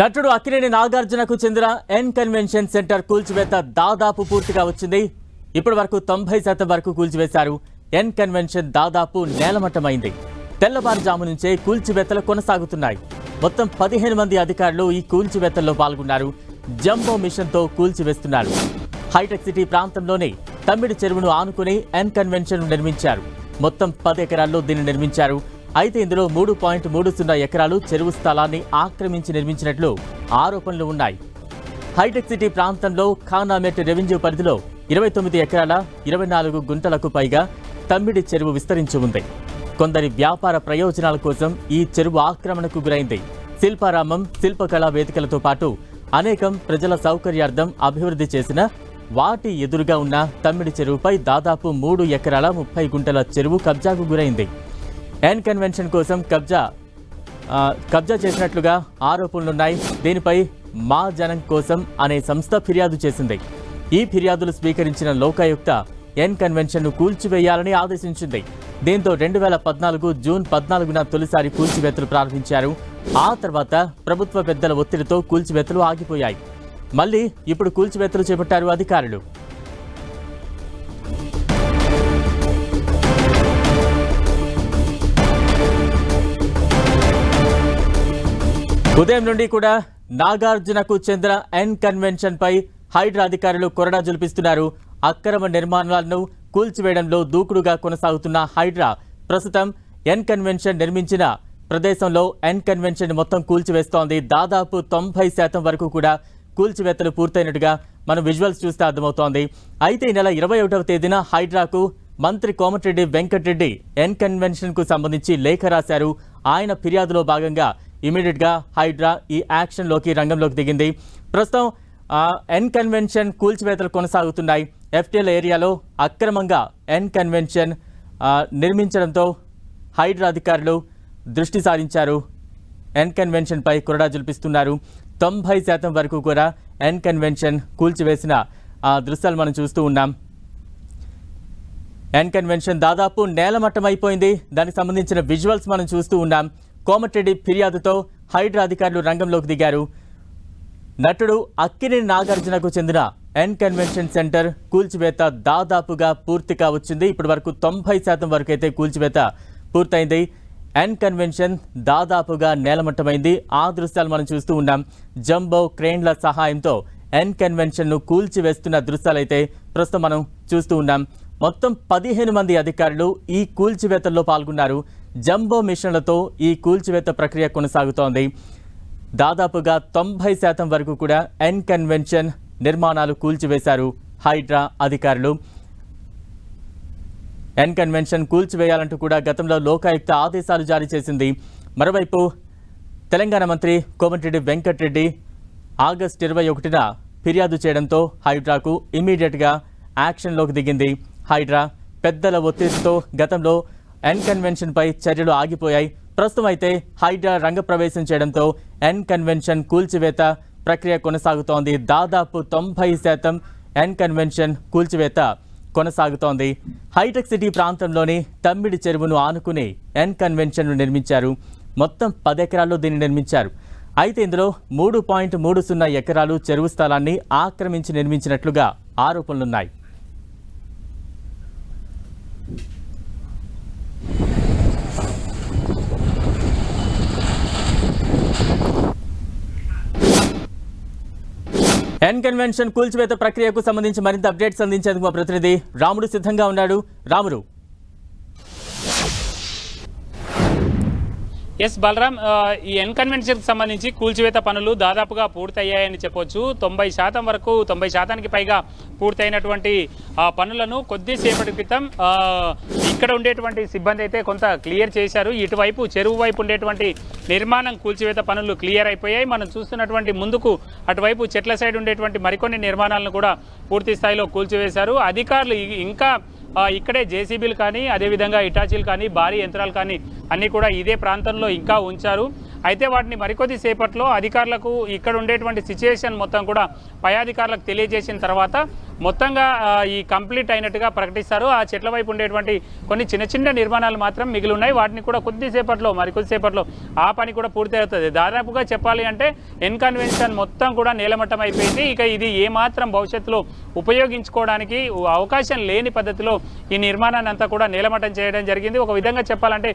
నటుడు అక్కినేని నాగార్జునకు చెందిన N convention centre కూల్చివేత దాదాపు పూర్తిగా వచ్చింది. ఇప్పటి వరకు తొంభై శాతం వరకు కూల్చివేశారు. ఎన్ కన్వెన్షన్ దాదాపు నేలమట్టమైంది. తెల్లవారుజాము నుంచే కూల్చివేతలు కొనసాగుతున్నాయి. మొత్తం పదిహేను మంది అధికారులు ఈ కూల్చివేతల్లో పాల్గొన్నారు. జంబో మిషన్తో కూల్చివేస్తున్నారు. హైటెక్ సిటీ ప్రాంతంలోనే తమ్మిడి చెరువును ఆనుకుని ఎన్ కన్వెన్షన్ నిర్మించారు. మొత్తం పది ఎకరాల్లో దీన్ని నిర్మించారు. అయితే ఇందులో మూడు పాయింట్ మూడు సున్నా ఎకరాలు చెరువు స్థలాన్ని ఆక్రమించి నిర్మించినట్లు ఆరోపణలు ఉన్నాయి. హైటెక్ సిటీ ప్రాంతంలో ఖానామెట్ రెవెన్యూ పరిధిలో ఇరవై తొమ్మిది ఎకరాల ఇరవై నాలుగు గుంటలకు పైగా తమ్మిడి చెరువు విస్తరించి ఉంది. కొందరి వ్యాపార ప్రయోజనాల కోసం ఈ చెరువు ఆక్రమణకు గురైంది. శిల్పారామం శిల్పకళా వేదికలతో పాటు అనేకం ప్రజల సౌకర్యార్థం అభివృద్ధి చేసిన వాటి ఎదురుగా ఉన్న తమ్మిడి చెరువుపై దాదాపు మూడు ఎకరాల ముప్పై గుంటల చెరువు కబ్జాకు గురైంది. ఎన్ కన్వెన్షన్ కోసం కబ్జా కబ్జా చేసినట్లుగా ఆరోపణలున్నాయి. దీనిపై మా జనం కోసం అనే సంస్థ ఫిర్యాదు చేసింది. ఈ ఫిర్యాదులు స్వీకరించిన లోకాయుక్త ఎన్ కన్వెన్షన్ను కూల్చివేయాలని ఆదేశించింది. దీంతో రెండు వేల పద్నాలుగు జూన్ పద్నాలుగున తొలిసారి కూల్చివేతలు ప్రారంభించారు. ఆ తర్వాత ప్రభుత్వ పెద్దల ఒత్తిడితో కూల్చివేతలు ఆగిపోయాయి. మళ్ళీ ఇప్పుడు కూల్చివేతలు చేపట్టారు అధికారులు. ఉదయం నుండి కూడా నాగార్జునకు చెందిన ఎన్ కన్వెన్షన్ పై హైడ్రా అధికారులు కొరడా జులిపిస్తున్నారు. అక్రమ నిర్మాణాలను కూల్చివేయడంలో దూకుడుగా కొనసాగుతున్న హైడ్రా ప్రస్తుతం ఎన్ కన్వెన్షన్ నిర్మించిన ప్రదేశంలో ఎన్ కన్వెన్షన్ మొత్తం కూల్చివేస్తోంది. దాదాపు తొంభై శాతం వరకు కూడా కూల్చివేతలు పూర్తయినట్టుగా మనం విజువల్స్ చూస్తే అర్థమవుతోంది. అయితే ఈ నెల ఇరవై ఒకటవ తేదీన హైడ్రాకు మంత్రి కోమటిరెడ్డి వెంకటరెడ్డి ఎన్ కన్వెన్షన్కు సంబంధించి లేఖ రాశారు. ఆయన ఫిర్యాదులో భాగంగా ఇమీడియట్గా హైడ్రా ఈ యాక్షన్లోకి రంగంలోకి దిగింది. ప్రస్తుతం ఎన్ కన్వెన్షన్ కూల్చివేతలు కొనసాగుతున్నాయి. ఎఫ్టీఎల్ ఏరియాలో అక్రమంగా ఎన్ కన్వెన్షన్ నిర్మించడంతో హైడ్రా అధికారులు దృష్టి సారించారు. ఎన్ కన్వెన్షన్పై కురడా కొరడా తొంభై శాతం వరకు కూడా ఎన్ కన్వెన్షన్ కూల్చివేసిన దృశ్యాలు మనం చూస్తూ ఉన్నాం. ఎన్ కన్వెన్షన్ దాదాపు నేలమట్టం అయిపోయింది దానికి సంబంధించిన విజువల్స్ మనం చూస్తూ ఉన్నాం. కోమటిరెడ్డి ఫిర్యాదుతో హైడ్రా అధికారులు రంగంలోకి దిగారు. నటుడు అక్కినేని నాగార్జునకు చెందిన ఎన్ కన్వెన్షన్ సెంటర్ కూల్చివేత దాదాపుగా పూర్తి కావచ్చింది. ఇప్పటి వరకు తొంభై శాతం వరకు అయితే కూల్చివేత పూర్తయింది. ఎన్ కన్వెన్షన్ దాదాపుగా నేలమట్టమైంది. ఆ దృశ్యాలు మనం చూస్తూ ఉన్నాం. జంబో క్రేన్ల సహాయంతో ఎన్ కన్వెన్షన్ను కూల్చివేస్తున్న దృశ్యాలైతే ప్రస్తుతం మనం చూస్తూ ఉన్నాం. మొత్తం పదిహేను మంది అధికారులు ఈ కూల్చివేతల్లో పాల్గొన్నారు. జంబో మిషన్లతో ఈ కూల్చివేత ప్రక్రియ కొనసాగుతోంది. దాదాపుగా తొంభై శాతం వరకు కూడా ఎన్ కన్వెన్షన్ నిర్మాణాలు కూల్చివేశారు హైడ్రా అధికారులు. ఎన్ కన్వెన్షన్ కూల్చివేయాలంటూ కూడా గతంలో లోకాయుక్త ఆదేశాలు జారీ చేసింది. మరోవైపు తెలంగాణ మంత్రి కోమటిరెడ్డి వెంకటరెడ్డి ఆగస్టు ఇరవై ఒకటిన ఫిర్యాదు చేయడంతో హైడ్రాకు ఇమీడియట్గా యాక్షన్లోకి దిగింది. హైడ్రా పెద్దల ఒత్తిడితో గతంలో ఎన్ కన్వెన్షన్పై చర్యలు ఆగిపోయాయి. ప్రస్తుతం అయితే హైడ్రా రంగప్రవేశం చేయడంతో ఎన్ కన్వెన్షన్ కూల్చివేత ప్రక్రియ కొనసాగుతోంది. దాదాపు తొంభై శాతం ఎన్ కన్వెన్షన్ కూల్చివేత కొనసాగుతోంది. హైటెక్ సిటీ ప్రాంతంలోని తమ్మిడి చెరువును ఆనుకుని ఎన్ కన్వెన్షన్ను నిర్మించారు. మొత్తం పది ఎకరాల్లో దీన్ని నిర్మించారు. అయితే ఇందులో మూడు పాయింట్ మూడు సున్నా ఎకరాలు చెరువు స్థలాన్ని ఆక్రమించి నిర్మించినట్లుగా ఆరోపణలున్నాయి. ఎన్ కన్వెన్షన్ కూల్చివేత ప్రక్రియకు సంబంధించి మరింత అప్డేట్స్ అందించేందుకు మా ప్రతినిధి రాముడు సిద్ధంగా ఉన్నాడు. రాముడు. ఎస్ బలరాం ఈ ఎన్కన్వెన్షన్కి సంబంధించి కూల్చివేత పనులు దాదాపుగా పూర్తయ్యాయని చెప్పొచ్చు. తొంభై శాతం వరకు తొంభై శాతానికి పైగా పూర్తయినటువంటి ఆ పనులను కొద్దిసేపటి క్రితం ఇక్కడ ఉండేటువంటి సిబ్బంది అయితే కొంత క్లియర్ చేశారు. ఇటువైపు చెరువు వైపు ఉండేటువంటి నిర్మాణం కూల్చివేత పనులు క్లియర్ అయిపోయాయి. మనం చూస్తున్నటువంటి ముందుకు అటువైపు చెట్ల సైడ్ ఉండేటువంటి మరికొన్ని నిర్మాణాలను కూడా పూర్తి స్థాయిలో కూల్చివేశారు. అధికారులు ఇంకా ఇక్కడే జేసీబీలు కానీ అదేవిధంగా ఇటాచీలు కానీ భారీ యంత్రాలు కానీ అన్నీ కూడా ఇదే ప్రాంతంలో ఇంకా ఉంచారు. అయితే వాటిని మరికొద్ది సేపట్లో అధికారులకు ఇక్కడ ఉండేటువంటి సిచ్యుయేషన్ మొత్తం కూడా పై అధికారులకు తెలియజేసిన తర్వాత మొత్తంగా ఈ కంప్లీట్ అయినట్టుగా ప్రకటిస్తారు. ఆ చెట్ల వైపు ఉండేటువంటి కొన్ని చిన్న చిన్న నిర్మాణాలు మాత్రం మిగిలి ఉన్నాయి. వాటిని కూడా కొద్దిసేపట్లో మరి కొద్దిసేపట్లో ఆ పని కూడా పూర్తి అవుతుంది దాదాపుగా చెప్పాలి అంటే ఎన్కన్వెన్షన్ మొత్తం కూడా నేలమట్టం అయిపోయింది. ఇక ఇది ఏమాత్రం భవిష్యత్తులో ఉపయోగించుకోవడానికి అవకాశం లేని పద్ధతిలో ఈ నిర్మాణాన్ని అంతా కూడా నేలమట్టం చేయడం జరిగింది. ఒక విధంగా చెప్పాలంటే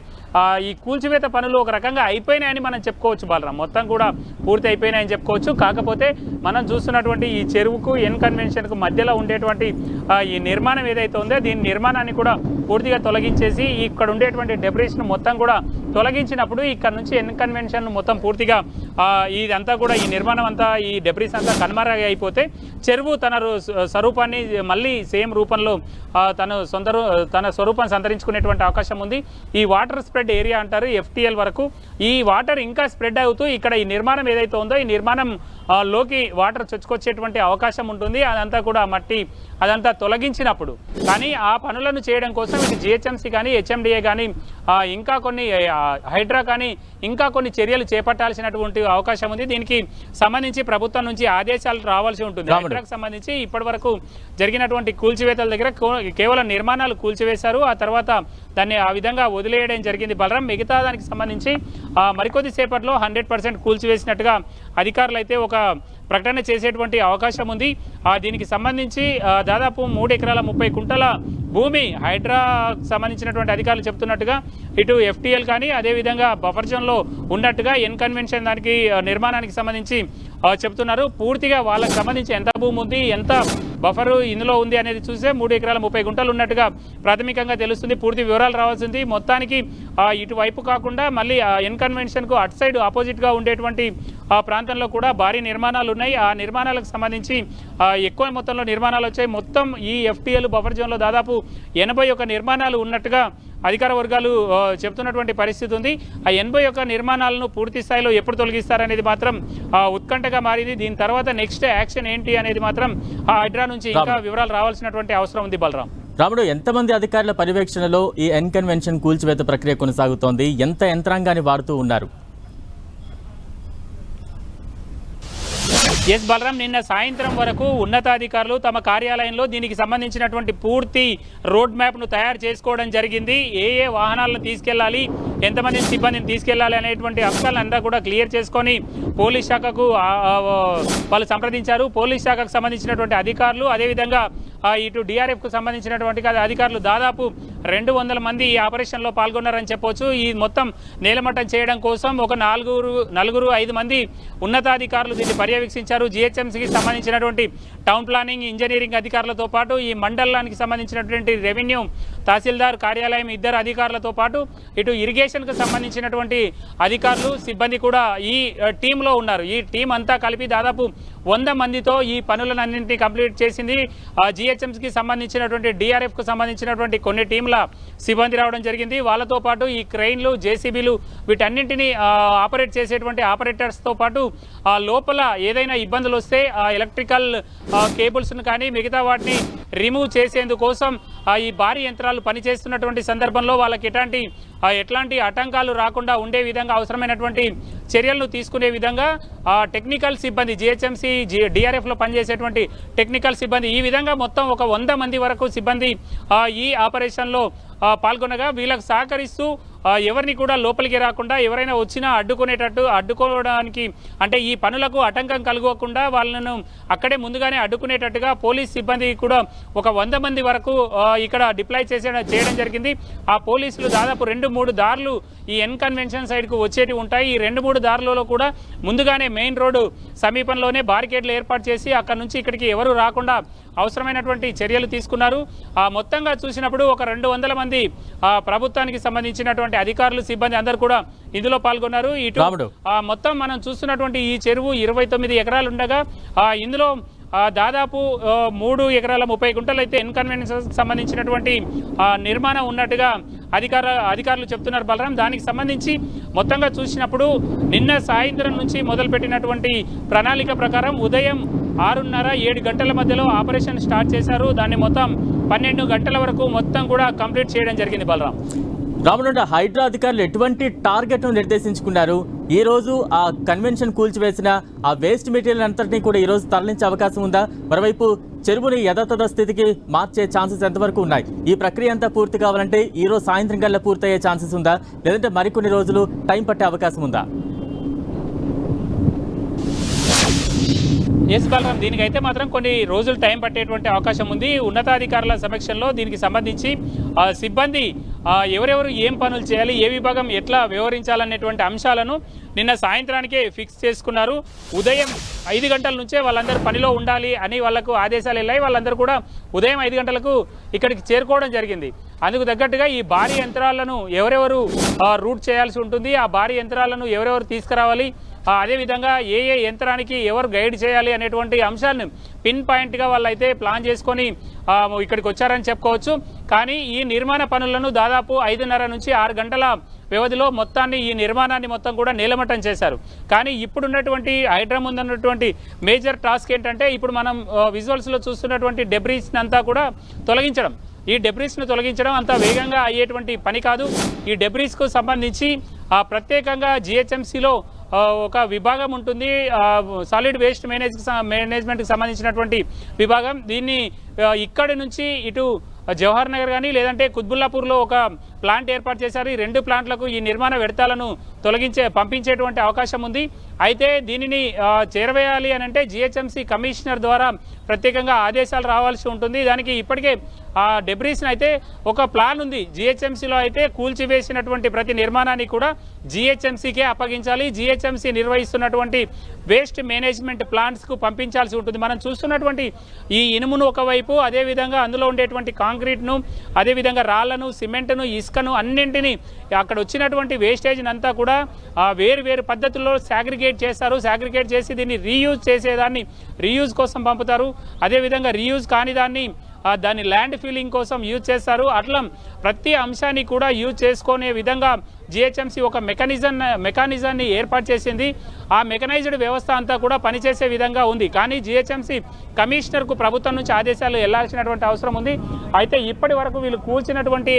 ఈ కూల్చివేత పనులు ఒక రకంగా అయిపోయినాయని మనం చెప్పుకోవచ్చు బాలరాం. మొత్తం కూడా పూర్తి అయిపోయినాయని చెప్పుకోవచ్చు. కాకపోతే మనం చూస్తున్నటువంటి ఈ చెరువుకు ఇన్కన్వెన్షన్కు మధ్యలో ఉండేటువంటి ఈ నిర్మాణం ఏదైతే ఉందో దీని నిర్మాణాన్ని కూడా పూర్తిగా తొలగించేసి ఇక్కడ ఉండేటువంటి డెబరేషన్ మొత్తం కూడా తొలగించినప్పుడు ఇక్కడ నుంచి ఇన్కన్వెన్షన్ మొత్తం పూర్తిగా ఇదంతా కూడా ఈ నిర్మాణం అంతా ఈ డెబ్రీస్ అంతా కనుమరుగు అయిపోతే చెరువు తన స్వరూపాన్ని మళ్ళీ సేమ్ రూపంలో తన తను సొంత రూ- తన స్వరూపాన్ని సంతరించుకునేటువంటి అవకాశం ఉంది. ఈ వాటర్ స్ప్రెడ్ ఏరియా అంటారు ఎఫ్టిఎల్ వరకు ఈ వాటర్ ఇంకా స్ప్రెడ్ అవుతూ ఇక్కడ ఈ నిర్మాణం ఏదైతే ఉందో ఈ నిర్మాణం లోకి వాటర్ చొచ్చుకొచ్చేటువంటి అవకాశం ఉంటుంది. అదంతా కూడా మట్టి అదంతా తొలగించినప్పుడు. కానీ ఆ పనులను చేయడం కోసం ఇటు జిహెచ్ఎంసీ కానీ హెచ్ఎండిఏ కానీ ఇంకా కొన్ని హైడ్రా కానీ ఇంకా కొన్ని చర్యలు చేపట్టాల్సినటువంటి అవకాశం ఉంది. దీనికి సంబంధించి ప్రభుత్వం నుంచి ఆదేశాలు రావాల్సి ఉంటుంది. హైడ్రాకు సంబంధించి ఇప్పటి వరకు జరిగినటువంటి కూల్చివేతల దగ్గర కేవలం నిర్మాణాలు కూల్చివేశారు. ఆ తర్వాత దాన్ని ఆ విధంగా వదిలేయడం జరిగింది. బలరాం మిగతా దానికి సంబంధించి మరికొద్ది సేపట్లో హండ్రెడ్ పర్సెంట్ కూల్చివేసినట్టుగా అధికారులు అయితే ఒక ప్రకటన చేసేటువంటి అవకాశం ఉంది. ఆ, దీనికి సంబంధించి దాదాపు మూడు ఎకరాల ముప్పై కుంటల భూమి హైడ్రా సంబంధించినటువంటి అధికారులు చెప్తున్నట్టుగా ఇటు ఎఫ్టీఎల్ కానీ అదేవిధంగా బఫర్ జోన్లో ఉన్నట్టుగా ఎన్ కన్వెన్షన్ దానికి నిర్మాణానికి సంబంధించి చెప్తున్నారు. పూర్తిగా వాళ్ళకి సంబంధించి ఎంత భూమి ఉంది ఎంత బఫరు ఇందులో ఉంది అనేది చూస్తే మూడు ఎకరాల ముప్పై గుంటలు ఉన్నట్టుగా ప్రాథమికంగా తెలుస్తుంది. పూర్తి వివరాలు రావాల్సింది. మొత్తానికి ఇటువైపు కాకుండా మళ్ళీ ఆ ఎన్ అటు సైడ్ ఆపోజిట్గా ఉండేటువంటి ఆ ప్రాంతంలో కూడా భారీ నిర్మాణాలు ఉన్నాయి. ఆ నిర్మాణాలకు సంబంధించి ఎక్కువ మొత్తంలో నిర్మాణాలు వచ్చాయి. మొత్తం ఈ ఎఫ్టీఎల్ బఫర్ జోన్లో దాదాపు ఎనభై నిర్మాణాలు ఉన్నట్టుగా అధికార వర్గాలు ఆ, చెప్తున్నటువంటి పరిస్థితి ఉంది. ఆ ఎనభై ఒక్క నిర్మాణాలను పూర్తి స్థాయిలో ఎప్పుడు తొలగిస్తారనేది మాత్రం ఉత్కంఠగా మారింది. దీని తర్వాత నెక్స్ట్ యాక్షన్ ఏంటి అనేది మాత్రం ఆ హైడ్రా నుంచి ఇంకా వివరాలు రావాల్సినటువంటి అవసరం ఉంది బలరాం. రాముడు ఎంతమంది అధికారుల పర్యవేక్షణలో ఈ ఎన్ కన్వెన్షన్ కూల్చివేత ప్రక్రియ కొనసాగుతోంది? ఎంత యంత్రాంగాన్ని వాడుతూ ఉన్నారు? ఎస్ బలరాం నిన్న సాయంత్రం వరకు ఉన్నతాధికారులు తమ కార్యాలయంలో దీనికి సంబంధించినటువంటి పూర్తి రోడ్ మ్యాప్ను తయారు చేసుకోవడం జరిగింది. ఏ ఏ వాహనాలను తీసుకెళ్ళాలి ఎంతమంది సిబ్బందిని తీసుకెళ్ళాలి అనేటువంటి అంశాలను కూడా క్లియర్ చేసుకొని పోలీస్ శాఖకు వాళ్ళు సంప్రదించారు. పోలీస్ శాఖకు సంబంధించినటువంటి అధికారులు అదేవిధంగా ఇటు డిఆర్ఎఫ్కు సంబంధించినటువంటి కాదు అధికారులు దాదాపు రెండు వందల మంది ఈ ఆపరేషన్లో పాల్గొన్నారని చెప్పొచ్చు. ఈ మొత్తం నేలమట్టం చేయడం కోసం ఒక నాలుగురు నలుగురు ఐదు మంది ఉన్నతాధికారులు దీన్ని పర్యవేక్షించారు. జిహెచ్ఎంసీకి సంబంధించినటువంటి టౌన్ ప్లానింగ్ ఇంజనీరింగ్ అధికారులతో పాటు ఈ మండలానికి సంబంధించినటువంటి రెవెన్యూ తహసీల్దార్ కార్యాలయం ఇద్దరు అధికారులతో పాటు ఇటు ఇరిగేషన్కు సంబంధించినటువంటి అధికారులు సిబ్బంది కూడా ఈ టీంలో ఉన్నారు. ఈ టీం అంతా కలిపి దాదాపు వంద మందితో ఈ పనులన్నింటినీ కంప్లీట్ చేసింది. జిహెచ్ఎంసీకి సంబంధించినటువంటి డిఆర్ఎఫ్కు సంబంధించినటువంటి కొన్ని టీంల సిబ్బంది రావడం జరిగింది. వాళ్ళతో పాటు ఈ క్రెయిన్లు జేసీబీలు వీటన్నింటినీ ఆపరేట్ చేసేటువంటి ఆపరేటర్స్తో పాటు ఆ లోపల ఏదైనా ఇబ్బందులు వస్తే ఆ ఎలక్ట్రికల్ కేబుల్స్ను కానీ మిగతా వాటిని రిమూవ్ చేసేందుకోసం ఆ, ఈ భారీ యంత్రాలు పనిచేస్తున్నటువంటి సందర్భంలో వాళ్ళకి ఎలాంటి ఎట్లాంటి ఆటంకాలు రాకుండా ఉండే విధంగా అవసరమైనటువంటి చర్యలను తీసుకునే విధంగా ఆ టెక్నికల్ సిబ్బంది జిహెచ్ఎంసీ జి డిఆర్ఎఫ్లో పనిచేసేటువంటి టెక్నికల్ సిబ్బంది ఈ విధంగా మొత్తం ఒక వంద మంది వరకు సిబ్బంది ఈ ఆపరేషన్లో పాల్గొనగా వీళ్ళకు సహకరిస్తూ ఎవరిని కూడా లోపలికి రాకుండా ఎవరైనా వచ్చినా అడ్డుకునేటట్టు అడ్డుకోవడానికి అంటే ఈ పనులకు ఆటంకం కలగకుండా వాళ్ళను అక్కడే ముందుగానే అడ్డుకునేటట్టుగా పోలీస్ సిబ్బంది కూడా ఒక వంద మంది వరకు ఇక్కడ డిప్లాయ్ చేసే చేయడం జరిగింది. ఆ పోలీసులు దాదాపు రెండు మూడు దారులు ఈ ఎన్ కన్వెన్షన్ సైడ్కు వచ్చేటి ఉంటాయి. ఈ రెండు మూడు దారులలో కూడా ముందుగానే మెయిన్ రోడ్డు సమీపంలోనే బారికేడ్లు ఏర్పాటు చేసి అక్కడ నుంచి ఇక్కడికి ఎవరు రాకుండా అవసరమైనటువంటి చర్యలు తీసుకున్నారు. ఆ మొత్తంగా చూసినప్పుడు ఒక రెండు వందల మంది ఆ ప్రభుత్వానికి సంబంధించినటువంటి అధికారులు సిబ్బంది అందరూ కూడా ఇందులో పాల్గొన్నారు. ఇటు మొత్తం మనం చూస్తున్నటువంటి ఈ చెరువు ఇరవై తొమ్మిది ఎకరాలు ఉండగా ఆ ఇందులో దాదాపు మూడు ఎకరాల ముప్పై గుంటలు అయితే ఇన్కన్వీనియన్స్ సంబంధించినటువంటి నిర్మాణం ఉన్నట్టుగా అధికార అధికారులు చెప్తున్నారు బలరాం. దానికి సంబంధించి మొత్తంగా చూసినప్పుడు నిన్న సాయంత్రం నుంచి మొదలుపెట్టినటువంటి ప్రణాళిక ప్రకారం ఉదయం ఆరున్నర ఏడు గంటల మధ్యలో ఆపరేషన్ స్టార్ట్ చేశారు. దాన్ని మొత్తం పన్నెండు గంటల వరకు మొత్తం కూడా కంప్లీట్ చేయడం జరిగింది బలరాం. రామనుండ హైడ్రా అధికారులు ఎటువంటి టార్గెట్ను నిర్దేశించుకున్నారు? ఈ రోజు ఆ కన్వెన్షన్ కూల్చివేసిన ఆ వేస్ట్ మెటీరియల్ అంతటినీ కూడా ఈరోజు తరలించే అవకాశం ఉందా? మరోవైపు చెరువుని యథాతథ స్థితికి మార్చే ఛాన్సెస్ ఎంతవరకు ఉన్నాయి? ఈ ప్రక్రియ అంతా పూర్తి కావాలంటే ఈ రోజు సాయంత్రం కల్లా పూర్తయ్యే ఛాన్సెస్ ఉందా? లేదంటే మరికొన్ని రోజులు టైం పట్టే అవకాశం ఉందా? ఎస్ బలరాం దీనికైతే మాత్రం కొన్ని రోజులు టైం పట్టేటువంటి అవకాశం ఉంది. ఉన్నతాధికారుల సమక్షంలో దీనికి సంబంధించి ఆ, సిబ్బంది ఎవరెవరు ఏం పనులు చేయాలి ఏ విభాగం ఎట్లా వ్యవహరించాలనేటువంటి అంశాలను నిన్న సాయంత్రానికే ఫిక్స్ చేసుకున్నారు. ఉదయం ఐదు గంటల నుంచే వాళ్ళందరూ పనిలో ఉండాలి అని వాళ్ళకు ఆదేశాలు వెళ్ళాయి. వాళ్ళందరూ కూడా ఉదయం ఐదు గంటలకు ఇక్కడికి చేరుకోవడం జరిగింది. అందుకు తగ్గట్టుగా ఈ భారీ యంత్రాలను ఎవరెవరు రూట్ చేయాల్సి ఉంటుంది. ఆ భారీ యంత్రాలను ఎవరెవరు తీసుకురావాలి? అదేవిధంగా ఏ ఏ యంత్రానికి ఎవరు గైడ్ చేయాలి అనేటువంటి అంశాలను పిన్ పాయింట్గా వాళ్ళైతే ప్లాన్ చేసుకొని ఇక్కడికి వచ్చారని చెప్పుకోవచ్చు. కానీ ఈ నిర్మాణ పనులను దాదాపు ఐదున్నర నుంచి ఆరు గంటల వ్యవధిలో మొత్తాన్ని ఈ నిర్మాణాన్ని మొత్తం కూడా నీలమట్టం చేశారు. కానీ ఇప్పుడున్నటువంటి హైడ్రా ముందున్నటువంటి మేజర్ టాస్క్ ఏంటంటే ఇప్పుడు మనం విజువల్స్లో చూస్తున్నటువంటి డెబ్రీస్ని అంతా కూడా తొలగించడం. ఈ డెబ్రీస్ను తొలగించడం అంత వేగంగా అయ్యేటువంటి పని కాదు. ఈ డెబ్రీస్కు సంబంధించి ఆ, ప్రత్యేకంగా జిహెచ్ఎంసీలో ఒక విభాగం ఉంటుంది. సాలిడ్ వేస్ట్ మేనేజ్ మేనేజ్మెంట్కి సంబంధించినటువంటి విభాగం. దీన్ని ఇక్కడి నుంచి ఇటు జవహర్ నగర్ కానీ లేదంటే కుత్బుల్లాపూర్లో ఒక ప్లాంట్ ఏర్పాటు చేశారు. ఈ రెండు ప్లాంట్లకు ఈ నిర్మాణ వ్యర్థాలను తొలగించే పంపించేటువంటి అవకాశం ఉంది. అయితే దీనిని చేరవేయాలి అని అంటే జిహెచ్ఎంసీ కమిషనర్ ద్వారా ప్రత్యేకంగా ఆదేశాలు రావాల్సి ఉంటుంది. దానికి ఇప్పటికే ఆ డెబ్రీస్ని అయితే ఒక ప్లాన్ ఉంది. జిహెచ్ఎంసీలో అయితే కూల్చివేసినటువంటి ప్రతి నిర్మాణాన్ని కూడా జిహెచ్ఎంసీకే అప్పగించాలి. జిహెచ్ఎంసీ నిర్వహిస్తున్నటువంటి వేస్ట్ మేనేజ్మెంట్ ప్లాంట్స్కు పంపించాల్సి ఉంటుంది. మనం చూస్తున్నటువంటి ఈ ఇనుమును ఒకవైపు అదేవిధంగా అందులో ఉండేటువంటి కాంక్రీట్ను అదేవిధంగా రాళ్ళను సిమెంట్ను ఇసుకను అన్నింటినీ అక్కడ వచ్చినటువంటి వేస్టేజ్ని అంతా కూడా ఆ, వేరు వేరు పద్ధతుల్లో సాగ్రిగేట్ చేస్తారు. సాగ్రిగేట్ చేసి దీన్ని రీయూజ్ చేసేదాన్ని రీయూజ్ కోసం పంపుతారు. అదేవిధంగా రీయూజ్ కాని దాన్ని దాన్ని ల్యాండ్ ఫీలింగ్ కోసం యూజ్ చేస్తారు. అట్లా ప్రతి అంశాన్ని కూడా యూజ్ చేసుకునే విధంగా జిహెచ్ఎంసీ ఒక మెకానిజం మెకానిజాన్ని ఏర్పాటు చేసింది. ఆ మెకనైజ్డ్ వ్యవస్థ అంతా కూడా పనిచేసే విధంగా ఉంది. కానీ జిహెచ్ఎంసీ కమిషనర్కు ప్రభుత్వం నుంచి ఆదేశాలు వెళ్ళాల్సినటువంటి అవసరం ఉంది. అయితే ఇప్పటి వరకు వీళ్ళు కూల్చినటువంటి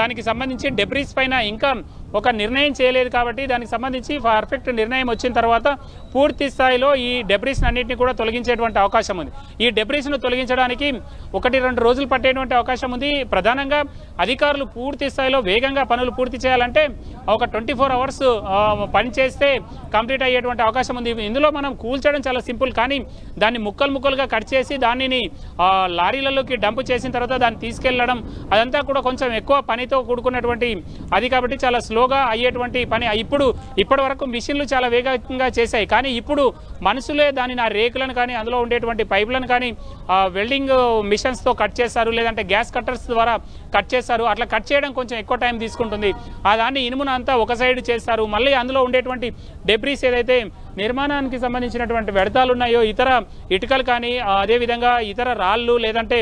దానికి సంబంధించి డెబ్రీస్ పైన ఇంకా ఒక నిర్ణయం చేయలేదు కాబట్టి దానికి సంబంధించి పర్ఫెక్ట్ నిర్ణయం వచ్చిన తర్వాత పూర్తి స్థాయిలో ఈ డెబ్రీస్ అన్నింటినీ కూడా తొలగించేటువంటి అవకాశం ఉంది. ఈ డెబ్రీస్ను తొలగించడానికి ఒకటి రెండు రోజులు పట్టేటువంటి అవకాశం ఉంది. ప్రధానంగా అధికారులు పూర్తి స్థాయిలో వేగంగా పనులు పూర్తి చేయాలంటే ఒక ట్వంటీ ఫోర్ అవర్స్ పని చేస్తే కంప్లీట్ అయ్యేటువంటి అవకాశం ఉంది. ఇందులో మనం కూల్చడం చాలా సింపుల్ కానీ దాన్ని ముక్కలు ముక్కలుగా కట్ చేసి దానిని లారీలలోకి డంప్ చేసిన తర్వాత దాన్ని తీసుకెళ్ళడం అదంతా కూడా కొంచెం ఎక్కువ పనితో కూడుకున్నటువంటి అది కాబట్టి చాలా స్లోగా అయ్యేటువంటి పని. ఇప్పుడు ఇప్పటి వరకు మిషన్లు చాలా వేగంగా చేశాయి కానీ ఇప్పుడు మనుషులే దానిని ఆ రేకులను కానీ అందులో ఉండేటువంటి పైపులను కానీ వెల్డింగ్ మిషన్స్తో కట్ చేస్తారు లేదంటే గ్యాస్ కట్టర్స్ ద్వారా కట్ చేస్తారు. అట్లా కట్ చేయడం కొంచెం ఎక్కువ టైం తీసుకుంటుంది. ఆ దాన్ని ఇనుమును అంతా ఒక సైడ్ చేస్తారు. మళ్ళీ అందులో ఉండేటువంటి డెబ్రీస్ ఏదైతే నిర్మాణానికి సంబంధించినటువంటి వ్యర్థాలు ఉన్నాయో ఇతర ఇటుకలు కానీ అదేవిధంగా ఇతర రాళ్ళు లేదంటే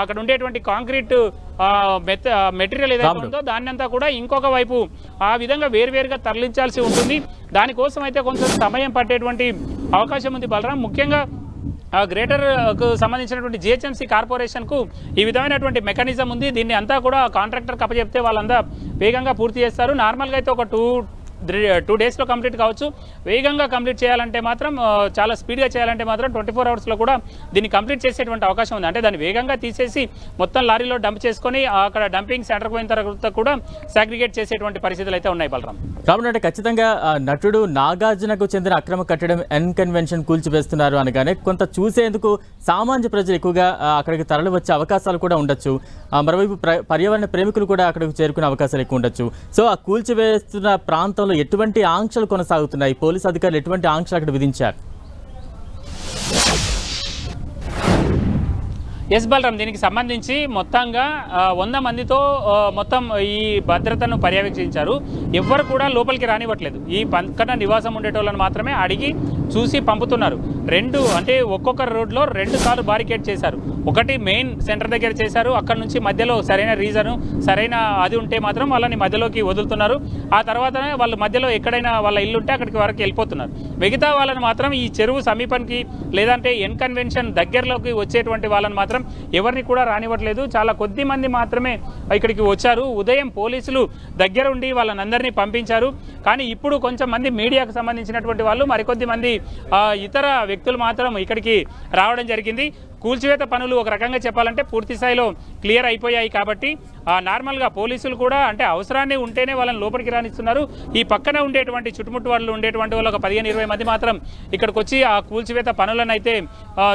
అక్కడ ఉండేటువంటి కాంక్రీట్ మెటీరియల్ ఏదైతే. ఉందో దాన్ని అంతా కూడా ఇంకొక వైపు ఆ విధంగా వేరువేరుగా తరలించాల్సి ఉంటుంది. దానికోసం అయితే కొంచెం సమయం పట్టేటువంటి అవకాశం ఉంది బలరాం. ముఖ్యంగా గ్రేటర్కు సంబంధించినటువంటి జిహెచ్ఎంసీ కార్పొరేషన్కు ఈ విధమైనటువంటి మెకానిజం ఉంది. దీన్ని అంతా కూడా కాంట్రాక్టర్ కప్పచెప్తే వాళ్ళంతా వేగంగా పూర్తి చేస్తారు. నార్మల్గా అయితే ఒక టూ టూ డేస్లో కంప్లీట్ కావచ్చు. వేగంగా కంప్లీట్ చేయాలంటే మాత్రం చాలా స్పీడ్గా చేయాలంటే మాత్రం ట్వంటీ ఫోర్ అవర్స్లో కూడా దీన్ని కంప్లీట్ చేసేటువంటి అవకాశం ఉంది. అంటే దాన్ని వేగంగా తీసేసి మొత్తం లారీలో డంప్ చేసుకొని అక్కడ డంపింగ్ సెంటర్కి పోయిన తర్వాత కూడా సాగ్రిగేట్ చేసేటువంటి పరిస్థితులు అయితే ఉన్నాయి బలరాం. కాబట్టి అంటే ఖచ్చితంగా నటుడు నాగార్జునకు చెందిన అక్రమ కట్టడం ఎన్ కన్వెన్షన్ కూల్చివేస్తున్నారు అనగానే కొంత చూసేందుకు సామాన్య ప్రజలు ఎక్కువగా అక్కడికి తరలి వచ్చే అవకాశాలు కూడా ఉండొచ్చు. మరోవైపు పర్యావరణ ప్రేమికులు కూడా అక్కడికి చేరుకునే అవకాశాలు ఎక్కువ ఉండొచ్చు. సో ఆ కూల్చివేస్తున్న ప్రాంతంలో ఎటువంటి ఆంక్షలు కొనసాగుతున్నాయి? పోలీసు అధికారులు ఎటువంటి ఆంక్షలు అక్కడ విధించారు? ఎస్ బలరాం దీనికి సంబంధించి మొత్తంగా వంద మందితో మొత్తం ఈ భద్రతను పర్యవేక్షించారు. ఎవ్వరు కూడా లోపలికి రానివ్వట్లేదు. ఈ పక్కన నివాసం ఉండేటోళ్ళని మాత్రమే అడిగి చూసి పంపుతున్నారు. రెండు అంటే ఒక్కొక్క రోడ్లో రెండు సార్లు బారికేడ్ చేశారు. ఒకటి మెయిన్ సెంటర్ దగ్గర చేశారు. అక్కడ నుంచి మధ్యలో సరైన రీజను సరైన అది ఉంటే మాత్రం వాళ్ళని మధ్యలోకి వదులుతున్నారు. ఆ తర్వాతనే వాళ్ళు మధ్యలో ఎక్కడైనా వాళ్ళ ఇల్లు ఉంటే అక్కడికి వరకు వెళ్ళిపోతున్నారు. మిగతా వాళ్ళని మాత్రం ఈ చెరువు సమీపానికి లేదంటే ఎన్ కన్వెన్షన్ దగ్గరలోకి వచ్చేటువంటి వాళ్ళని మాత్రం ఎవరిని కూడా రానివ్వట్లేదు. చాలా కొద్ది మంది మాత్రమే ఇక్కడికి వచ్చారు. ఉదయం పోలీసులు దగ్గర ఉండి వాళ్ళని అందరినీ పంపించారు. కానీ ఇప్పుడు కొంచెం మంది మీడియాకు సంబంధించినటువంటి వాళ్ళు మరికొద్ది మంది ఇతర వ్యక్తులు మాత్రం ఇక్కడికి రావడం జరిగింది. కూల్చివేత పనులు ఒక రకంగా చెప్పాలంటే పూర్తి స్థాయిలో క్లియర్ అయిపోయాయి కాబట్టి నార్మల్గా పోలీసులు కూడా అంటే అవసరాన్ని ఉంటేనే వాళ్ళని లోపలికి రానిస్తున్నారు. ఈ పక్కన ఉండేటువంటి చుట్టుముట్టు వాళ్ళు ఉండేటువంటి వాళ్ళు ఒక పదిహేను ఇరవై మంది మాత్రం ఇక్కడికి వచ్చి ఆ కూల్చివేత పనులను అయితే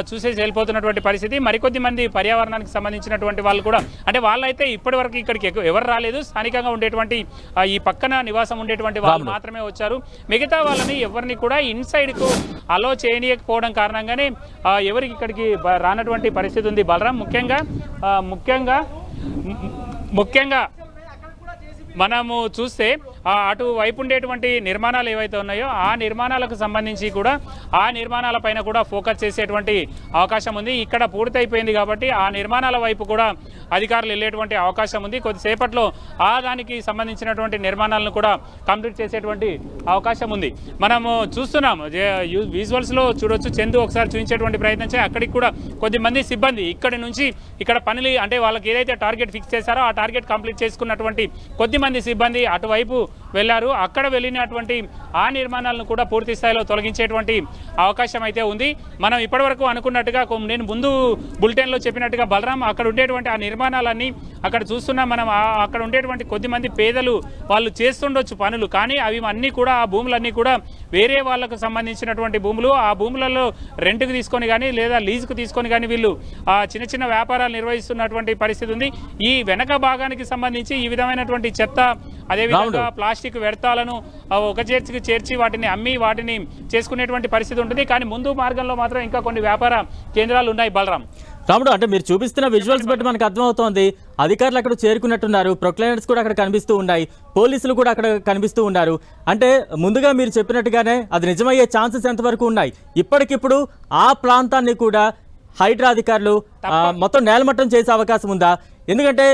చూసేసి వెళ్ళిపోతున్నటువంటి పరిస్థితి. మరికొద్ది మంది పర్యావరణానికి సంబంధించినటువంటి వాళ్ళు కూడా అంటే వాళ్ళైతే ఇప్పటి వరకు ఇక్కడికి ఎవరు రాలేదు. స్థానికంగా ఉండేటువంటి ఈ పక్కన నివాసం ఉండేటువంటి వాళ్ళు. మాత్రమే వచ్చారు. మిగతా వాళ్ళని ఎవరిని కూడా ఇన్సైడ్కు అలో చేయనీయకపోవడం కారణంగానే ఎవరికి ఇక్కడికి బ- రానటువంటి పరిస్థితి ఉంది. బలరాం ముఖ్యంగా ఆ, ముఖ్యంగా ముఖ్యంగా మనము చూస్తే అటు వైపు ఉండేటువంటి నిర్మాణాలు ఏవైతే ఉన్నాయో ఆ నిర్మాణాలకు సంబంధించి కూడా ఆ నిర్మాణాల పైన కూడా ఫోకస్ చేసేటువంటి అవకాశం ఉంది. ఇక్కడ పూర్తయిపోయింది కాబట్టి ఆ నిర్మాణాల వైపు కూడా అధికారులు వెళ్ళేటువంటి అవకాశం ఉంది. కొద్దిసేపట్లో ఆ దానికి సంబంధించినటువంటి నిర్మాణాలను కూడా కంప్లీట్ చేసేటువంటి అవకాశం ఉంది. మనము చూస్తున్నాము విజువల్స్లో చూడొచ్చు. చందు ఒకసారి చూపించేటువంటి ప్రయత్నం చేయి. అక్కడికి కూడా కొద్దిమంది సిబ్బంది ఇక్కడి నుంచి ఇక్కడ పనులు అంటే వాళ్ళకి ఏదైతే టార్గెట్ ఫిక్స్ చేశారో ఆ టార్గెట్ కంప్లీట్ చేసుకున్నటువంటి కొద్ది మంది సిబ్బంది అటువైపు వెళ్ళారు. అక్కడ వెళ్ళినటువంటి ఆ నిర్మాణాలను కూడా పూర్తి స్థాయిలో తొలగించేటువంటి అవకాశం అయితే ఉంది. మనం ఇప్పటివరకు అనుకున్నట్టుగా నేను ముందు బులెటిన్లో చెప్పినట్టుగా బలరాం అక్కడ ఉండేటువంటి ఆ నిర్మాణాలన్నీ అక్కడ చూస్తున్నాం మనం అక్కడ ఉండేటువంటి కొద్దిమంది పేదలు వాళ్ళు చేస్తుండొచ్చు పనులు. కానీ అవి అన్నీ కూడా ఆ భూములన్నీ కూడా వేరే వాళ్ళకు సంబంధించినటువంటి భూములు. ఆ భూములలో రెంట్కి తీసుకొని కానీ లేదా లీజుకు తీసుకొని కానీ వీళ్ళు ఆ చిన్న చిన్న వ్యాపారాలు నిర్వహిస్తున్నటువంటి పరిస్థితి ఉంది. ఈ వెనక భాగానికి సంబంధించి ఈ విధమైనటువంటి చెత్త అదేవిధంగా రాముడు. ప్లాస్టిక్ వ్యర్థాలను ఒక చేర్చికి చేర్చి వాటిని అమ్మి వాటిని చేసుకునేటువంటి పరిస్థితి ఉంటుంది. కానీ ముందు మార్గంలో మాత్రం ఇంకా కొన్ని వ్యాపార కేంద్రాలు ఉన్నాయి బలరాం. రాముడు అంటే మీరు చూపిస్తున్న విజువల్స్ బట్టి మనకు అర్థమవుతోంది. అధికారులు అక్కడ చేరుకున్నట్టున్నారు. ప్రొక్లైనర్స్ కూడా అక్కడ కనిపిస్తూ ఉన్నాయి. పోలీసులు కూడా అక్కడ కనిపిస్తూ ఉన్నారు. అంటే ముందుగా మీరు చెప్పినట్టుగానే అది నిజమయ్యే ఛాన్సెస్ ఎంతవరకు ఉన్నాయి? ఇప్పటికిప్పుడు ఆ ప్రాంతాన్ని కూడా హైడ్రా అధికారులు మొత్తం నేలమట్టం చేసే అవకాశం ఉందా? ఎందుకంటే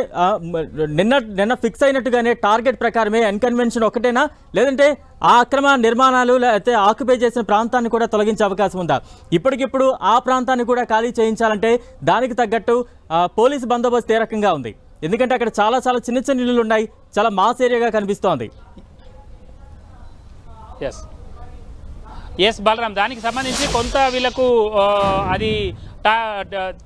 నిన్న నిన్న ఫిక్స్ అయినట్టుగానే టార్గెట్ ప్రకారమే ఎన్కన్వెన్షన్ ఒకటేనా? లేదంటే ఆ అక్రమ నిర్మాణాలు లేకపోతే ఆక్యుపై చేసిన ప్రాంతాన్ని కూడా తొలగించే అవకాశం ఉందా? ఇప్పటికిప్పుడు ఆ ప్రాంతాన్ని కూడా ఖాళీ చేయించాలంటే దానికి తగ్గట్టు పోలీసు బందోబస్తు ఏ రకంగా ఉంది? ఎందుకంటే అక్కడ చాలా చాలా చిన్న చిన్న ఇల్లులు ఉన్నాయి. చాలా మాస్ ఏరియాగా కనిపిస్తోంది. S S Balaram. దానికి సంబంధించి కొంత వీళ్ళకు అది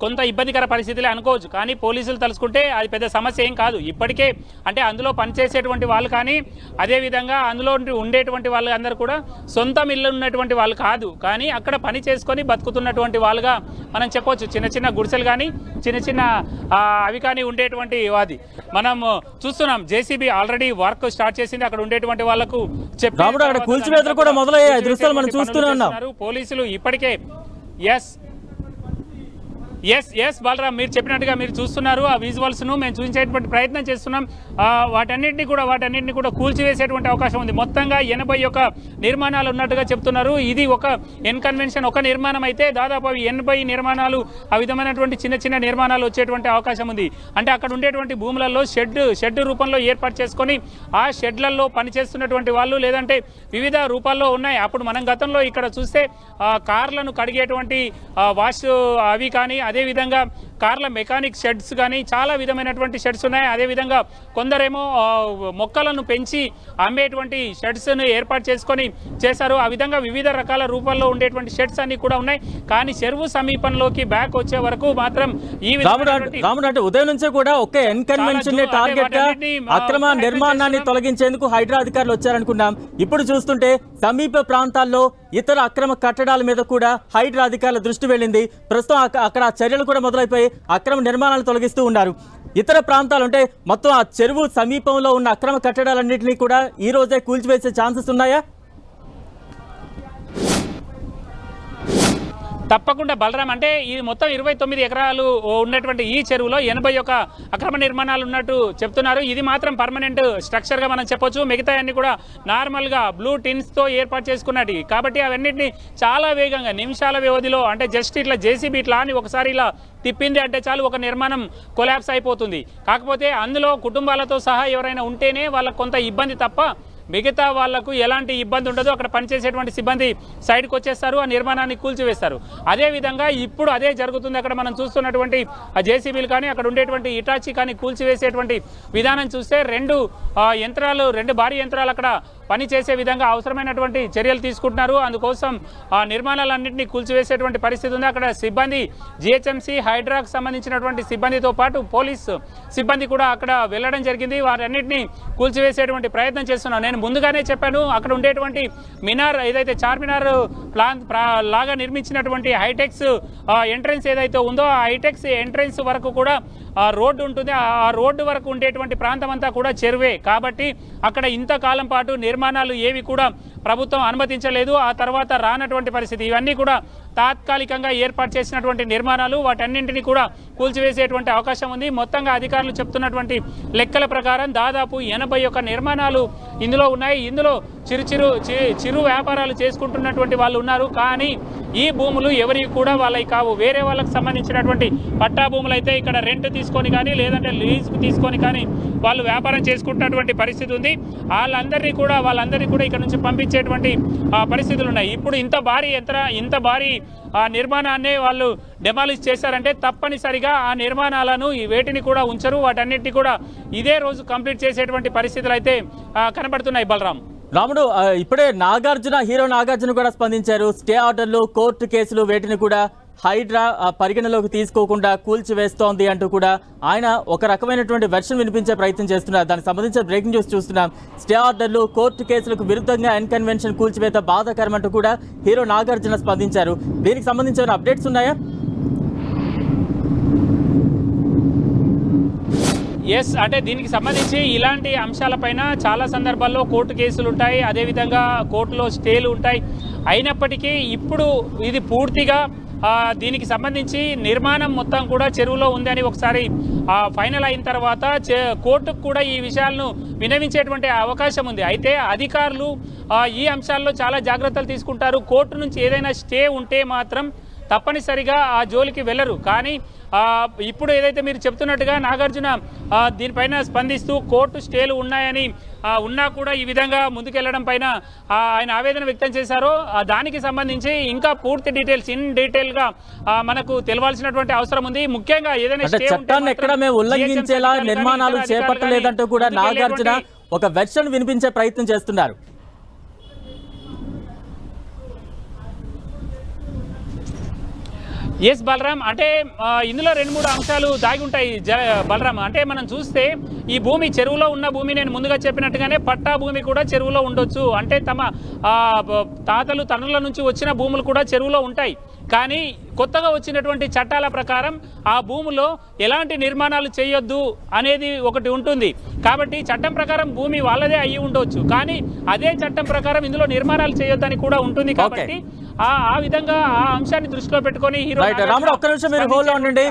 కొంత ఇబ్బందికర పరిస్థితులే అనుకోవచ్చు. కానీ పోలీసులు తలుచుకుంటే అది పెద్ద సమస్య ఏం కాదు. ఇప్పటికే అంటే అందులో పనిచేసేటువంటి వాళ్ళు కానీ అదేవిధంగా అందులో ఉండి- ఉండేటువంటి వాళ్ళు అందరూ కూడా సొంతం ఇల్లు ఉన్నటువంటి వాళ్ళు కాదు. కానీ అక్కడ పని చేసుకొని బతుకుతున్నటువంటి వాళ్ళుగా మనం చెప్పొచ్చు. చిన్న చిన్న గుడిసెలు కానీ చిన్న చిన్న అవి కానీ ఉండేటువంటి అది మనం చూస్తున్నాం. జేసీబీ ఆల్రెడీ వర్క్ స్టార్ట్ చేసింది. అక్కడ ఉండేటువంటి వాళ్ళకు చేస్తున్నారు. పోలీసులు ఇప్పటికే ఎస్ ఎస్ ఎస్ బాలరామ్ మీరు చెప్పినట్టుగా మీరు చూస్తున్నారు ఆ విజువల్స్ను మేము చూపించేటువంటి ప్రయత్నం చేస్తున్నాం. వాటన్నింటినీ కూడా వాటన్నింటినీ కూడా కూల్చివేసేటువంటి అవకాశం ఉంది. మొత్తంగా ఎనభై ఒక నిర్మాణాలు ఉన్నట్టుగా చెప్తున్నారు. ఇది ఒక ఎన్కన్వెన్షన్ ఒక నిర్మాణం అయితే దాదాపు అవి ఎనభై నిర్మాణాలు ఆ విధమైనటువంటి చిన్న చిన్న నిర్మాణాలు వచ్చేటువంటి అవకాశం ఉంది. అంటే అక్కడ ఉండేటువంటి భూములలో షెడ్ షెడ్ రూపంలో ఏర్పాటు చేసుకొని ఆ షెడ్లలో పనిచేస్తున్నటువంటి వాళ్ళు లేదంటే వివిధ రూపాల్లో ఉన్నాయి. అప్పుడు మనం గతంలో ఇక్కడ చూస్తే కార్లను కడిగేటువంటి వాష్ అవి కానీ అదేవిధంగా కార్ల మెకానిక్ షెడ్స్ కానీ చాలా విధమైనటువంటి షెడ్స్ ఉన్నాయి. అదేవిధంగా కొందరేమో మొక్కలను పెంచి అమ్మేటువంటి షెడ్స్ను ఏర్పాటు చేసుకొని చేశారు. ఆ విధంగా వివిధ రకాల రూపాల్లో ఉండేటువంటి షెడ్స్ అన్ని కూడా ఉన్నాయి. కానీ చెరువు సమీపంలోకి బ్యాక్ వచ్చే వరకు మాత్రం ఈ అంటే ఉదయం నుంచే కూడా ఒకే ఎన్కన్వెన్షన్ టార్గెట్ అక్రమ నిర్మాణాన్ని. తొలగించేందుకు హైడ్రా అధికారులు వచ్చారనుకున్నాం. ఇప్పుడు చూస్తుంటే సమీప ప్రాంతాల్లో ఇతర అక్రమ కట్టడాల మీద కూడా హైడ్రా అధికారుల దృష్టి వెళ్ళింది. ప్రస్తుతం అక్కడ ఆ చర్యలు కూడా మొదలైపోయి అక్రమ నిర్మాణాలు తొలగిస్తూ ఉన్నారు. ఇతర ప్రాంతాలు అంటే మొత్తం ఆ చెరువు సమీపంలో ఉన్న అక్రమ కట్టడాలన్నింటినీ కూడా ఈ రోజే కూల్చివేసే ఛాన్సెస్ ఉన్నాయా? తప్పకుండా బలరాం అంటే ఇది మొత్తం ఇరవై తొమ్మిది ఎకరాలు ఉన్నటువంటి ఈ చెరువులో ఎనభై ఒక అక్రమ నిర్మాణాలు ఉన్నట్టు చెప్తున్నారు. ఇది మాత్రం పర్మనెంట్ స్ట్రక్చర్గా మనం చెప్పొచ్చు. మిగతా అన్ని కూడా నార్మల్గా బ్లూ టిన్స్తో ఏర్పాటు చేసుకున్నట్టు. కాబట్టి అవన్నింటినీ చాలా వేగంగా నిమిషాల వ్యవధిలో అంటే జస్ట్ ఇట్లా జేసీబీ ఇట్లా అని ఒకసారి ఇలా తిప్పింది అంటే చాలు ఒక నిర్మాణం కొలాప్స్ అయిపోతుంది. కాకపోతే అందులో కుటుంబాలతో సహా ఎవరైనా ఉంటేనే వాళ్ళకు కొంత ఇబ్బంది తప్ప మిగతా వాళ్ళకు ఎలాంటి ఇబ్బంది ఉండదు. అక్కడ పనిచేసేటువంటి సిబ్బంది సైడ్కి వచ్చేస్తారు ఆ నిర్మాణాన్ని కూల్చివేస్తారు. అదే విధంగా ఇప్పుడు అదే జరుగుతుంది. అక్కడ మనం చూస్తున్నటువంటి ఆ జేసీబీలు కానీ అక్కడ ఉండేటువంటి ఇటాచి కానీ కూల్చివేసేటువంటి విధానం చూస్తే రెండు యంత్రాలు రెండు భారీ యంత్రాలు అక్కడ పని చేసే విధంగా అవసరమైనటువంటి చర్యలు తీసుకుంటున్నారు. అందుకోసం ఆ నిర్మాణాలన్నింటినీ కూల్చివేసేటువంటి పరిస్థితి ఉంది. అక్కడ సిబ్బంది జిహెచ్ఎంసీ హైడ్రాకు సంబంధించినటువంటి సిబ్బందితో పాటు పోలీస్ సిబ్బంది కూడా అక్కడ వెళ్ళడం జరిగింది. వారన్నింటినీ కూల్చివేసేటువంటి ప్రయత్నం చేస్తున్నాను నేను ముందుగానే చెప్పాను అక్కడ ఉండేటువంటి మినార్ ఏదైతే చార్మినార్ ప్లాన్ లాగా నిర్మించినటువంటి హైటెక్స్ ఎంట్రెన్స్ ఏదైతే ఉందో ఆ హైటెక్స్ ఎంట్రెన్స్ వరకు కూడా ఆ రోడ్డు ఉంటుంది. ఆ ఆ రోడ్డు వరకు ఉండేటువంటి ప్రాంతం అంతా కూడా చెరువే. కాబట్టి అక్కడ ఇంతకాలం పాటు నిర్మాణాలు ఏవి కూడా ప్రభుత్వం అనుమతించలేదు. ఆ తర్వాత రానటువంటి పరిస్థితి. ఇవన్నీ కూడా తాత్కాలికంగా ఏర్పాటు చేసినటువంటి నిర్మాణాలు వాటన్నింటినీ కూడా కూల్చివేసేటువంటి అవకాశం ఉంది. మొత్తంగా అధికారులు చెప్తున్నటువంటి లెక్కల ప్రకారం దాదాపు ఎనభై ఒక్క నిర్మాణాలు ఇందులో ఉన్నాయి. ఇందులో చిరు చిరు చి- చిరు వ్యాపారాలు చేసుకుంటున్నటువంటి వాళ్ళు ఉన్నారు. కానీ ఈ భూములు ఎవరికి కూడా వాళ్ళవి కావు. వేరే వాళ్ళకి సంబంధించినటువంటి పట్టా భూములు అయితే ఇక్కడ రెంట్ తీసుకొని కానీ లేదంటే లీజుకు తీసుకొని కానీ వాళ్ళు వ్యాపారం చేసుకుంటున్నటువంటి పరిస్థితి ఉంది. వాళ్ళందరినీ కూడా వాళ్ళందరినీ కూడా ఇక్కడ నుంచి పంపించేటువంటి పరిస్థితులు ఉన్నాయి. ఇప్పుడు ఇంత భారీ ఎంత ఇంత భారీ ఆ నిర్మాణాన్ని వాళ్ళు డెమాలిష్ చేశారంటే తప్పనిసరిగా ఆ నిర్మాణాలను ఈ వేటిని కూడా ఉంచరు వాటన్నిటిని కూడా ఇదే రోజు కంప్లీట్ చేసేటువంటి పరిస్థితులు అయితే కనబడుతున్నాయి బలరాం. రాముడు ఇప్పుడే నాగార్జున హీరో నాగార్జున కూడా స్పందించారు. స్టే ఆర్డర్లు కోర్టు కేసులు వేటిని కూడా హైడ్రా పరిగణలోకి తీసుకోకుండా కూల్చివేస్తోంది అంటూ కూడా ఆయన ఒక రకమైనటువంటి వెర్షన్ వినిపించే ప్రయత్నం చేస్తున్నారు. దానికి సంబంధించిన బ్రేకింగ్ న్యూస్ చూస్తున్నాం. స్టే ఆర్డర్లు కోర్టు కేసులకు విరుద్ధంగా ఎన్కన్వెన్షన్ కూల్చివేత బాధాకరం అంటూ కూడా హీరో నాగార్జున స్పందించారు. దీనికి సంబంధించిన అప్డేట్స్ ఉన్నాయా? ఎస్ అంటే దీనికి సంబంధించి ఇలాంటి అంశాలపైన చాలా సందర్భాల్లో కోర్టు కేసులు ఉంటాయి. అదేవిధంగా కోర్టులో స్టేలు ఉంటాయి. అయినప్పటికీ ఇప్పుడు ఇది పూర్తిగా దీనికి సంబంధించి నిర్మాణం మొత్తం కూడా చెరువులో ఉందని ఒకసారి ఫైనల్ అయిన తర్వాత కోర్టుకు కూడా ఈ విషయాలను వినవించేటువంటి అవకాశం ఉంది. అయితే అధికారులు ఈ అంశాల్లో చాలా జాగ్రత్తలు తీసుకుంటారు. కోర్టు నుంచి ఏదైనా స్టే ఉంటే మాత్రం తప్పనిసరిగా ఆ జోలికి వెళ్ళరు. కానీ ఇప్పుడు ఏదైతే మీరు చెప్తున్నట్టుగా నాగార్జున దీనిపైన స్పందిస్తూ కోర్టు స్టేలు ఉన్నాయని ఉన్నా కూడా ఈ విధంగా ముందుకెళ్ళడం పైన ఆయన ఆవేదన వ్యక్తం చేశారో దానికి సంబంధించి ఇంకా పూర్తి డీటెయిల్స్ ఇన్ డీటెయిల్గా ఆ, మనకు తెలవాల్సినటువంటి అవసరం ఉంది. ముఖ్యంగా ఏదైనా చట్టాన్ని ఎక్కడ మేము ఉల్లంఘించేలా నిర్మాణాలు చేపట్టలేదంటూ కూడా నాగార్జున ఒక వెర్షన్ వినిపించే ప్రయత్నం చేస్తున్నారు. ఎస్ బలరాం అంటే ఇందులో రెండు మూడు అంశాలు దాగి ఉంటాయి జ బలరాం. అంటే మనం చూస్తే ఈ భూమి చెరువులో ఉన్న భూమి నేను ముందుగా చెప్పినట్టుగానే పట్టా భూమి కూడా చెరువులో ఉండొచ్చు. అంటే తమ తాతలు తనుల నుంచి వచ్చిన భూములు కూడా చెరువులో ఉంటాయి. కానీ కొత్తగా వచ్చినటువంటి చట్టాల ప్రకారం ఆ భూమిలో ఎలాంటి నిర్మాణాలు చేయొద్దు అనేది ఒకటి ఉంటుంది. కాబట్టి చట్టం ప్రకారం భూమి వాళ్ళదే అయ్యి ఉండొచ్చు. కానీ అదే చట్టం ప్రకారం ఇందులో నిర్మాణాలు చేయొద్దని కూడా ఉంటుంది కాబట్టి ఆ ఆ విధంగా ఆ అంశాన్ని దృష్టిలో పెట్టుకొని హీరో ఒక్క నిమిషం మీరు హోల్లో ఉండండి.